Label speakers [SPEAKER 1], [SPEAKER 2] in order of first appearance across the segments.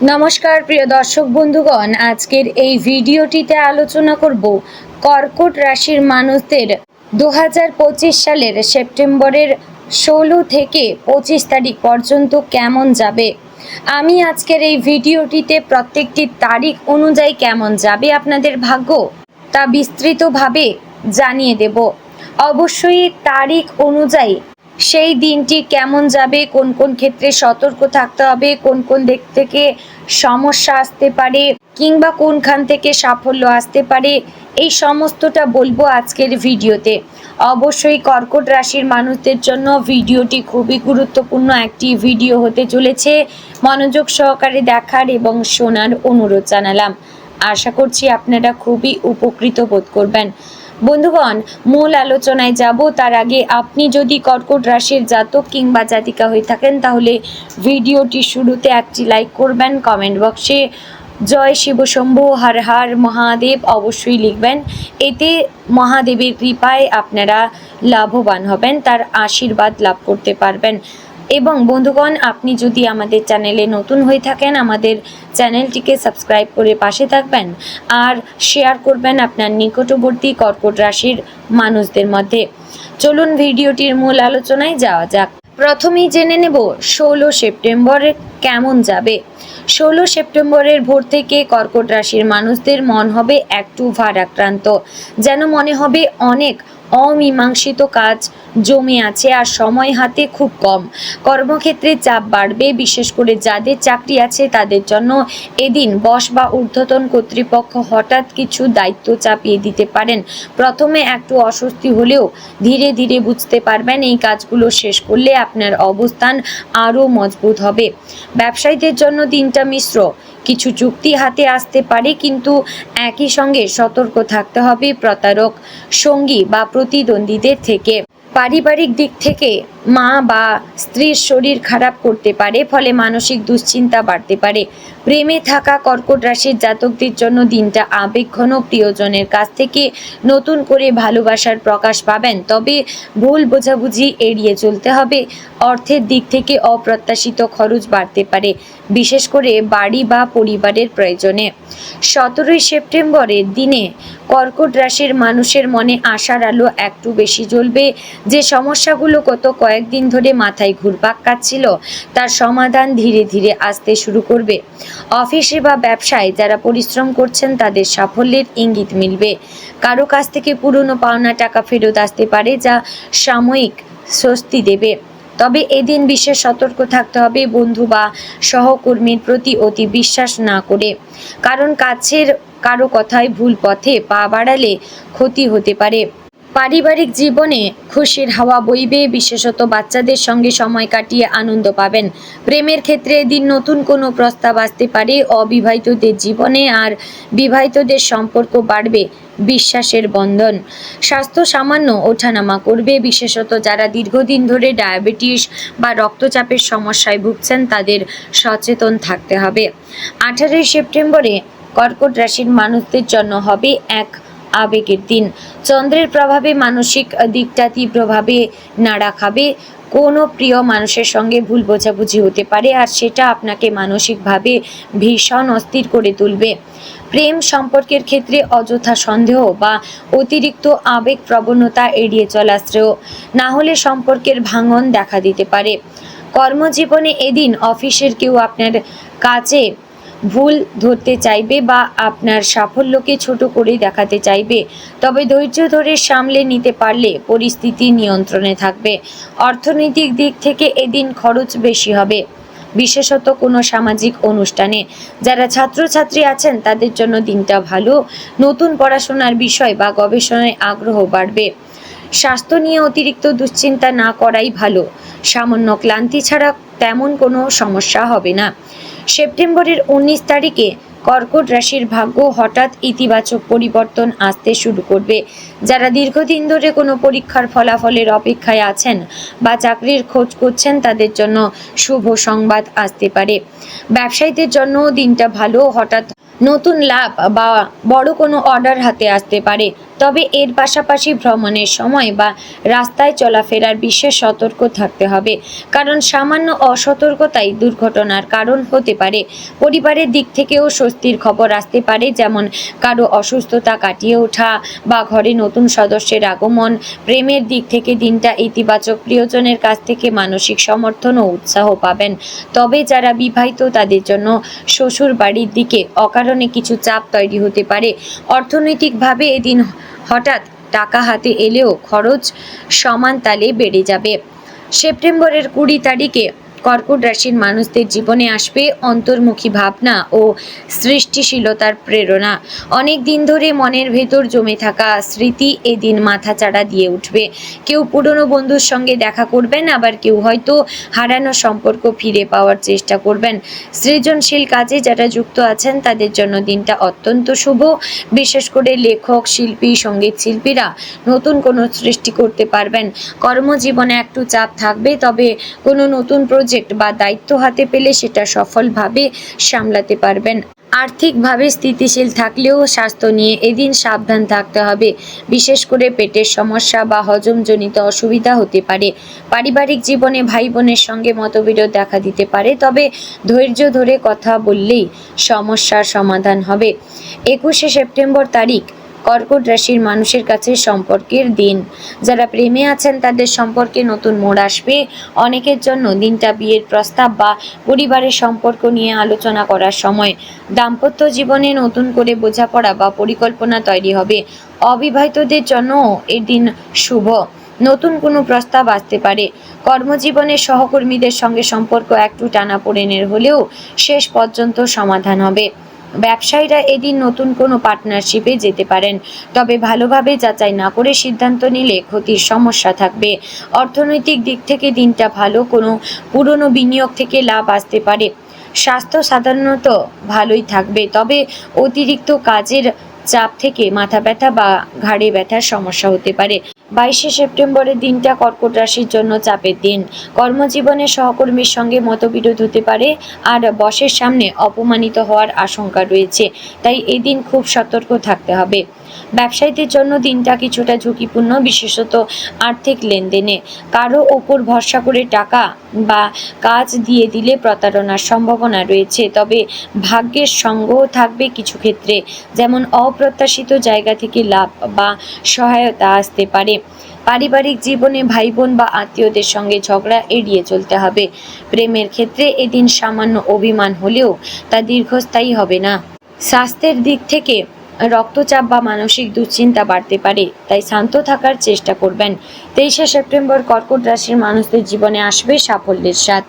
[SPEAKER 1] নমস্কার, প্রিয় দর্শক বন্ধুগণ। আজকের এই ভিডিওটিতে আলোচনা করব কর্কট রাশির মানুষদের দু হাজার পঁচিশ সালের সেপ্টেম্বরের ষোলো থেকে পঁচিশ তারিখ পর্যন্ত কেমন যাবে? আমি আজকের এই ভিডিওটিতে প্রত্যেকটি তারিখ অনুযায়ী কেমন যাবে আপনাদের ভাগ্য তা বিস্তৃতভাবে জানিয়ে দেব। অবশ্যই তারিখ অনুযায়ী সেই দিনটি কেমন যাবে? কোন কোন ক্ষেত্রে সতর্ক থাকতে হবে? কোন কোন দিক থেকে সমস্যা আসতে পারে? কিংবা কোনখান থেকে সাফল্য আসতে পারে? এই সমস্তটা বলব আজকের ভিডিওতে। অবশ্যই কর্কট রাশির মানুষদের জন্য ভিডিওটি খুবই গুরুত্বপূর্ণ একটি ভিডিও হতে চলেছে। মনোযোগ সহকারে দেখার এবং শোনার অনুরোধ জানালাম। আশা করছি আপনারা খুবই উপকৃত বোধ করবেন। বন্ধুগণ, মূল আলোচনায় যাব। তার আগে আপনি যদি কর্কট রাশির জাতক কিংবা জাতিকা হয়ে থাকেন, তাহলে ভিডিওটি শুরুতে একটি লাইক করবেন কমেন্ট বক্সে জয় শিব শম্ভু, হর হর মহাদেব অবশ্যই লিখবেন। এতে মহাদেবের কৃপায় আপনারা লাভবান হবেন, তার আশীর্বাদ লাভ করতে পারবেন। এবং বন্ধুগণ, আপনি যদি আমাদের চ্যানেলে নতুন হয়ে থাকেন, আমাদের চ্যানেলটিকে সাবস্ক্রাইব করে পাশে থাকবেন আর শেয়ার করবেন আপনার নিকটবর্তী কর্কট রাশির মানুষদের মধ্যে। চলুন ভিডিওটির মূল আলোচনায় যাওয়া যাক। প্রথমেই জেনে নেব ষোলো সেপ্টেম্বর কেমন যাবে। ষোলো সেপ্টেম্বরের ভোর থেকে কর্কট রাশির মানুষদের মন হবে একটু ভারাক্রান্ত, যেন মনে হবে অনেক অমীমাংসিত কাজ জমে আছে আর সময় হাতে খুব কম। কর্মক্ষেত্রে চাপ বাড়বে, বিশেষ করে যাদের চাকরি আছে তাদের জন্য। এদিন বস বা ঊর্ধ্বতন কর্তৃপক্ষ হঠাৎ কিছু দায়িত্ব চাপিয়ে দিতে পারেন। প্রথমে একটু অস্বস্তি হলেও ধীরে ধীরে বুঝতে পারবেন এই কাজগুলো শেষ করলে আপনার অবস্থান আরও মজবুত হবে। ব্যবসায়ীদের জন্য দিনটা মিশ্র কিছু চুক্তি হাতে আসতে পারে, কিন্তু একই সঙ্গে সতর্ক থাকতে হবে প্রতারক, সঙ্গী বা প্রতিদ্বন্দ্বীদের থেকে। পারিবারিক দিক থেকে মা বা স্ত্রীর শরীর খারাপ করতে পারে, ফলে মানসিক দুশ্চিন্তা বাড়তে পারে। প্রেমে থাকা কর্কট রাশির জাতকদের জন্য দিনটা আবেগঘন প্রিয়জনের কাছ থেকে নতুন করে ভালোবাসার প্রকাশ পাবেন। তবে ভুল বোঝাবুঝি এড়িয়ে চলতে হবে। অর্থের দিক থেকে অপ্রত্যাশিত খরচ বাড়তে পারে, বিশেষ করে বাড়ি বা পরিবারের প্রয়োজনে। সতেরোই সেপ্টেম্বরের দিনে কর্কট রাশির মানুষের মনে আশার আলো একটু বেশি জ্বলবে। যে সমস্যাগুলো গত কয়েকদিন ধরে মাথায় ঘুরপাক কাচ্ছিল তার সমাধান ধীরে ধীরে আসতে শুরু করবে। অফিসে বা ব্যবসায় যারা পরিশ্রম করছেন, তাদের সাফল্যের ইঙ্গিত মিলবে। কারও কাছ থেকে পুরনো পাওনা টাকা ফেরত আসতে পারে, যা সাময়িক স্বস্তি দেবে। তবে এদিন বিশেষ সতর্ক থাকতে হবে বন্ধু বা সহকর্মীর প্রতি অতি বিশ্বাস না করে। কারণ কাছের কারও কথায় ভুল পথে পা বাড়ালে ক্ষতি হতে পারে। পারিবারিক জীবনে খুশির হাওয়া বইবে, বিশেষত বাচ্চাদের সঙ্গে সময় কাটিয়ে আনন্দ পাবেন। প্রেমের ক্ষেত্রে এদিন নতুন কোনো প্রস্তাব আসতে পারে, অবিবাহিতদের জীবনে আর বিবাহিতদের সম্পর্ক বাড়বে বিশ্বাসের বন্ধন। স্বাস্থ্য সামান্য ওঠানামা করবে, বিশেষত যারা দীর্ঘদিন ধরে ডায়াবেটিস বা রক্তচাপের সমস্যায় ভুগছেন, তাদের সচেতন থাকতে হবে। আঠারোই সেপ্টেম্বরে কর্কট রাশির মানুষদের জন্য হবে এক আবেগের দিন। চন্দ্রের প্রভাবে মানসিক দিকটা তীব্রভাবে নাড়া খাবে। কোনো প্রিয় মানুষের সঙ্গে ভুল বোঝাবুঝি হতে পারে আর সেটা আপনাকে মানসিকভাবে ভীষণ অস্থির করে তুলবে। প্রেম সম্পর্কের ক্ষেত্রে অযথা সন্দেহ বা অতিরিক্ত আবেগ প্রবণতা এড়িয়ে চলা শ্রেয়। না হলে সম্পর্কের ভাঙন দেখা দিতে পারে। কর্মজীবনে এদিন অফিসের কেউ আপনার কাছে ভুল ধরতে চাইবে বা আপনার সাফল্যকে ছোট করে দেখাতে চাইবে, তবে ধৈর্য ধরে সামলে নিতে পারলে পরিস্থিতি নিয়ন্ত্রণে থাকবে। অর্থনৈতিক দিক থেকে এদিন খরচ বেশি হবে। বিশেষত কোনো সামাজিক অনুষ্ঠানে। যারা ছাত্রছাত্রী আছেন, তাদের জন্য দিনটা ভালো। নতুন পড়াশোনার বিষয় বা গবেষণায় আগ্রহ বাড়বে। স্বাস্থ্য নিয়ে অতিরিক্ত দুশ্চিন্তা না করাই ভালো। সামান্য ক্লান্তি ছাড়া তেমন কোনো সমস্যা হবে না। সেপ্টেম্বরের উনিশ তারিখে কর্কট রাশির ভাগ্য হঠাৎ ইতিবাচক পরিবর্তন আসতে শুরু করবে। যারা দীর্ঘদিন ধরে কোনো পরীক্ষার ফলাফলের অপেক্ষায় আছেন বা চাকরির খোঁজ করছেন, তাদের জন্য শুভ সংবাদ আসতে পারে। ব্যবসায়ীদের জন্য দিনটা ভালো, হঠাৎ নতুন লাভ বা বড় কোনো অর্ডার হাতে আসতে পারে। তবে এর পাশাপাশি ভ্রমণের সময় বা রাস্তায় চলাফেরার বিশেষ সতর্ক থাকতে হবে। কারণ সামান্য অসতর্কতাই দুর্ঘটনার কারণ হতে পারে। পরিবারের দিক থেকেও স্বস্তির খবর আসতে পারে, যেমন কারও অসুস্থতা কাটিয়ে ওঠা বা ঘরে নতুন সদস্যের আগমন। প্রেমের দিক থেকে দিনটা ইতিবাচক, প্রিয়জনের কাছ থেকে মানসিক সমর্থন ও উৎসাহ পাবেন। তবে যারা বিবাহিত, তাদের জন্য শ্বশুর বাড়ির দিকে অকারণে কিছু চাপ তৈরি হতে পারে। অর্থনৈতিকভাবে এদিন হঠাৎ টাকা হাতে এলেও খরচ সমান তালে বেড়ে যাবে। সেপ্টেম্বরের কুড়ি তারিখে কর্কট রাশির মানুষদের জীবনে আসবে অন্তর্মুখী ভাবনা ও সৃষ্টিশীলতার প্রেরণা। অনেক দিন ধরে মনের ভেতর জমে থাকা স্মৃতি এদিন মাথাচাড়া দিয়ে উঠবে। কেউ পুরনো বন্ধুর সঙ্গে দেখা করবেন, আবার কেউ হয়তো হারানো সম্পর্ক ফিরে পাওয়ার চেষ্টা করবেন। সৃজনশীল কাজে যারা যুক্ত আছেন, তাদের জন্য দিনটা অত্যন্ত শুভ। বিশেষ করে লেখক, শিল্পী, সংগীত শিল্পীরা নতুন কোনো সৃষ্টি করতে পারবেন। কর্মজীবনে একটু চাপ থাকবে, তবে কোনো নতুন প্রজেক্ট বা দায়িত্ব হাতে পেলে সেটা সফলভাবে সামলাতে পারবেন। আর্থিকভাবে স্থিতিশীল থাকলেও স্বাস্থ্য নিয়ে এদিন সাবধান থাকতে হবে। বিশেষ করে পেটের সমস্যা বা হজমজনিত অসুবিধা হতে পারে। পারিবারিক জীবনে ভাই বোনের সঙ্গে মতবিরোধ দেখা দিতে পারে, তবে ধৈর্য ধরে কথা বললেই সমস্যার সমাধান হবে। একুশে সেপ্টেম্বর তারিখ কর্কট রাশির মানুষের কাছে সম্পর্কের দিন। যারা প্রেমে আছেন, তাদের সম্পর্কে নতুন মোড় আসবে। অনেকের জন্য দিনটা বিয়ের প্রস্তাব বা পরিবারের সম্পর্ক নিয়ে আলোচনা করার সময় দাম্পত্য জীবনে নতুন করে বোঝাপড়া বা পরিকল্পনা তৈরি হবে। অবিবাহিতদের জন্য এই দিন শুভ। নতুন কোনো প্রস্তাব আসতে পারে। কর্মজীবনের সহকর্মীদের সঙ্গে সম্পর্ক একটু টানাপোড়েনের হলেও শেষ পর্যন্ত সমাধান হবে। ব্যবসায়ীরা এদিন নতুন কোনো পার্টনারশিপে যেতে পারেন। তবে ভালোভাবে যাচাই না করে সিদ্ধান্ত নিলে ক্ষতির সমস্যা থাকবে। অর্থনৈতিক দিক থেকে দিনটা ভালো, কোনো পুরনো বিনিয়োগ থেকে লাভ আসতে পারে। স্বাস্থ্য সাধারণত ভালোই থাকবে, তবে অতিরিক্ত কাজের চাপ থেকে মাথা ব্যথা বা ঘাড়ে ব্যথার সমস্যা হতে পারে। বাইশে সেপ্টেম্বরের দিনটা কর্কট রাশির জন্য চাপের দিন। কর্মজীবনে সহকর্মীর সঙ্গে মতবিরোধ হতে পারে, আর বসের সামনে অপমানিত হওয়ার আশঙ্কা রয়েছে, তাই এই দিন খুব সতর্ক থাকতে হবে। ব্যবসায়ীদের জন্য দিনটা কিছুটা ঝুঁকিপূর্ণ, বিশেষত আর্থিক লেনদেনে। কারও ওপর ভরসা করে টাকা বা কাজ দিয়ে দিলে প্রতারণার সম্ভাবনা রয়েছে, তবে ভাগ্যের সঙ্গও থাকবে কিছু ক্ষেত্রে, যেমন অপ্রত্যাশিত জায়গা থেকে লাভ বা সহায়তা আসতে পারে। পারিবারিক জীবনে ভাই বোন বা আত্মীয়দের সঙ্গে ঝগড়া এড়িয়ে চলতে হবে। প্রেমের ক্ষেত্রে এদিন সামান্য অভিমান হলেও তা দীর্ঘস্থায়ী হবে না। স্বাস্থ্যের দিক থেকে রক্তচাপ বা মানসিক দুশ্চিন্তা বাড়তে পারে, তাই শান্ত থাকার চেষ্টা করবেন। তেইশে সেপ্টেম্বর কর্কট রাশির মানুষদের জীবনে আসবে সাফল্যের স্বাদ।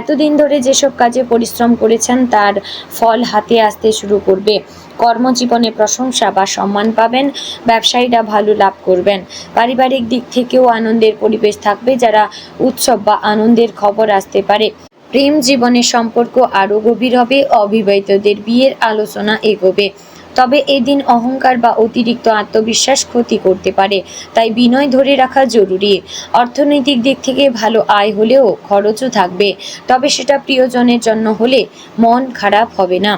[SPEAKER 1] এতদিন ধরে যেসব কাজে পরিশ্রম করেছেন, তার ফল হাতে আসতে শুরু করবে। কর্মজীবনে প্রশংসা বা সম্মান পাবেন, ব্যবসায়ীরা ভালো লাভ করবেন। পারিবারিক দিক থেকেও আনন্দের পরিবেশ থাকবে, যারা উৎসব বা আনন্দের খবর আসতে পারে। প্রেম জীবনের সম্পর্ক আরও গভীর হবে, অবিবাহিতদের বিয়ের আলোচনা এগোবে। তবে এদিন অহংকার বা অতিরিক্ত আত্মবিশ্বাস ক্ষতি করতে পারে, তাই বিনয় ধরে রাখা জরুরি। অর্থনৈতিক দিক থেকে ভালো আয় হলেও খরচও থাকবে, তবে সেটা প্রিয়জনের জন্য হলে মন খারাপ হবে না।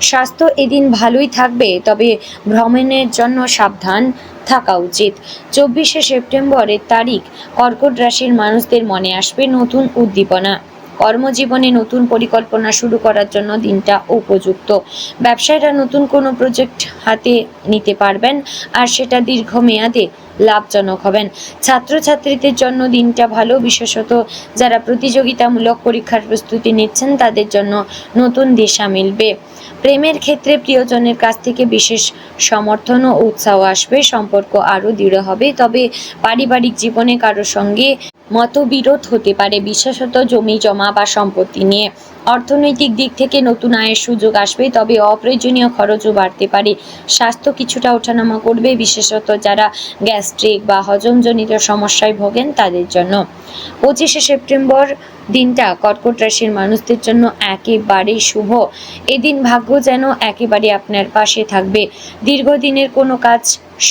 [SPEAKER 1] স্বাস্থ্য এদিন ভালোই থাকবে, তবে ভ্রমণের জন্য সাবধান থাকা উচিত। চব্বিশে সেপ্টেম্বরের তারিখ, কর্কট রাশির মানুষদের মনে আসবে নতুন উদ্দীপনা। কর্মজীবনে নতুন পরিকল্পনা শুরু করার জন্য দিনটা উপযুক্ত। ব্যবসায়ীরা নতুন কোনো প্রজেক্ট হাতে নিতে পারবেন আর সেটা দীর্ঘমেয়াদে লাভজনক হবেন। ছাত্রছাত্রীদের জন্য দিনটা ভালো, বিশেষত যারা প্রতিযোগিতামূলক পরীক্ষার প্রস্তুতি নিচ্ছেন, তাদের জন্য নতুন দিশা মিলবে। প্রেমের ক্ষেত্রে প্রিয়জনের কাছ থেকে বিশেষ সমর্থন ও উৎসাহ আসবে, সম্পর্ক আরও দৃঢ় হবে। তবে পারিবারিক জীবনে কারও সঙ্গে মতবিরোধ হতে পারে বিশেষত জমি, জমা বা সম্পত্তি নিয়ে। অর্থনৈতিক দিক থেকে নতুন আয়ের সুযোগ আসবে, তবে অপ্রয়োজনীয় খরচও বাড়তে পারে। স্বাস্থ্য কিছুটা ওঠানামা করবে, বিশেষত যারা গ্যাস্ট্রিক বা হজমজনিত সমস্যায় ভোগেন তাদের জন্য। পঁচিশে সেপ্টেম্বর দিনটা কর্কট রাশির মানুষদের জন্য একেবারেই শুভ। এদিন ভাগ্য যেন একেবারে আপনার পাশে থাকবে। দীর্ঘদিনের কোনো কাজ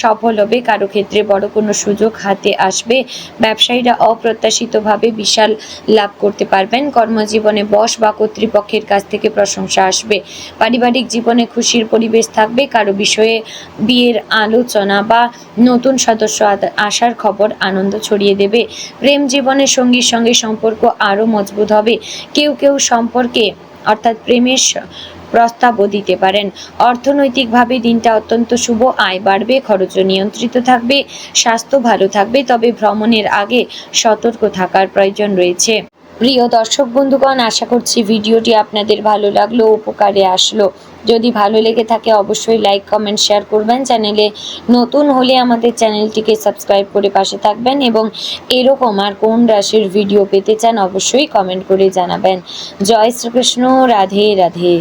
[SPEAKER 1] সফল হবে। কারও ক্ষেত্রে বড় কোনো সুযোগ হাতে আসবে। ব্যবসায়ীরা অপ্রত্যাশিতভাবে বিশাল লাভ করতে পারবেন। কর্মজীবনে বস বা কর্তৃপক্ষের কাছ থেকে প্রশংসা আসবে। পারিবারিক জীবনে খুশির পরিবেশ থাকবে। কারও বিষয়ে বিয়ের আলোচনা বা নতুন সদস্য আসার খবর আনন্দ ছড়িয়ে দেবে। প্রেম জীবনের সঙ্গীর সঙ্গে সম্পর্ক আরও মজবুত হবে। কেউ কেউ সম্পর্কে অর্থাৎ প্রেমের প্রস্তাবও দিতে পারেন। অর্থনৈতিকভাবে দিনটা অত্যন্ত শুভ, আয় বাড়বে খরচও নিয়ন্ত্রিত থাকবে, স্বাস্থ্য ভালো থাকবে, তবে ভ্রমণের আগে সতর্ক থাকার প্রয়োজন রয়েছে। প্রিয় দর্শক বন্ধুগণ, আশা করছি ভিডিওটি আপনাদের ভালো লাগল, উপকারে আসলো। যদি ভালো লেগে থাকে, অবশ্যই লাইক, কমেন্ট, শেয়ার করবেন। চ্যানেলে নতুন হলে আমাদের চ্যানেলটিকে সাবস্ক্রাইব করে পাশে থাকবেন এবং এরকম আর কোন রাশির ভিডিও পেতে চান, অবশ্যই কমেন্ট করে জানাবেন। জয় শ্রীকৃষ্ণ, রাধে রাধে।